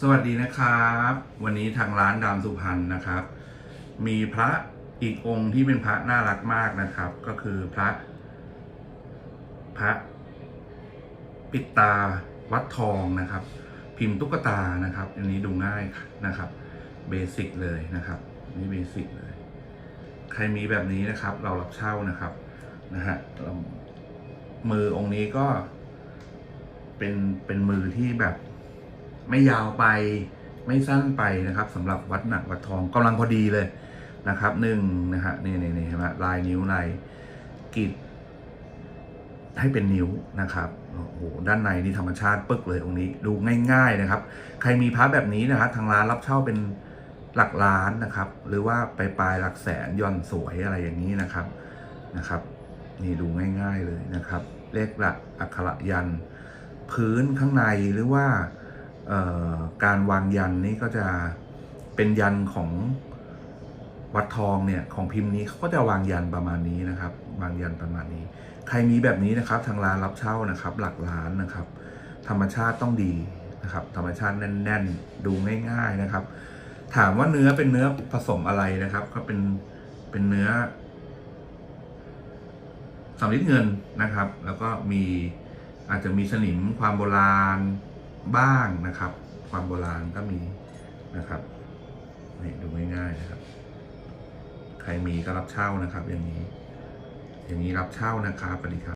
สวัสดีนะครับ วันนี้ทางร้านดามสุพรรณนะครับ มีพระอีกองค์ที่เป็นพระน่ารักมากนะครับ ก็คือพระพระปิตาวัดทองนะครับ พิมพ์ตุ๊กตานะครับ อันนี้ดูง่ายนะครับเบสิกเลยนะครับนี่เบสิกเลย ใครมีแบบนี้นะครับ เรารับเช่านะครับนะฮะมือองค์นี้ก็เป็นเป็นมือที่แบบ ไม่ยาวไปไม่สั้นไปนะครับสำหรับวัดหนักวัดทองกำลังพอดีเลยนะครับหนึ่งนะฮะนี่นี่นี่เห็นไหมลายนิ้วในกรีดให้เป็นนิ้วนะครับโอ้โหด้านในนี่ธรรมชาติปึกเลยองค์นี้ ดูง่าย ๆนะครับ ใครมีพระแบบนี้นะครับทางร้านรับเช่าเป็นหลักล้านนะครับ หรือว่าไปปลายหลักแสนย่อนสวยอะไรอย่างนี้นะครับนะครับ นี่ดูง่าย ๆเลยนะครับ เลขหลักอักขระยัน พื้นข้างในหรือว่า การวางยันนี่ก็จะเป็นยันของวัดทองเนี่ยของพิมพ์นี้เขาก็จะวางยันประมาณนี้นะครับ วางยันประมาณนี้ ใครมีแบบนี้นะครับ ทางร้านรับเช่านะครับ หลักล้านนะครับ ธรรมชาติต้องดีนะครับ ธรรมชาติแน่น ๆ ดูง่าย ๆนะครับ ถามว่าเนื้อเป็นเนื้อผสมอะไรนะครับ ก็เป็นเป็นเนื้อสำลิดเงินนะครับ แล้วก็มีอาจจะมีสนิมความโบราณ บ้างนะครับ ความโบราณก็มีนะครับนี่ดูง่ายๆนะครับ ใครมีก็รับเช่านะครับ อย่างนี้ อย่างนี้รับเช่านะครับสวัสดีครับ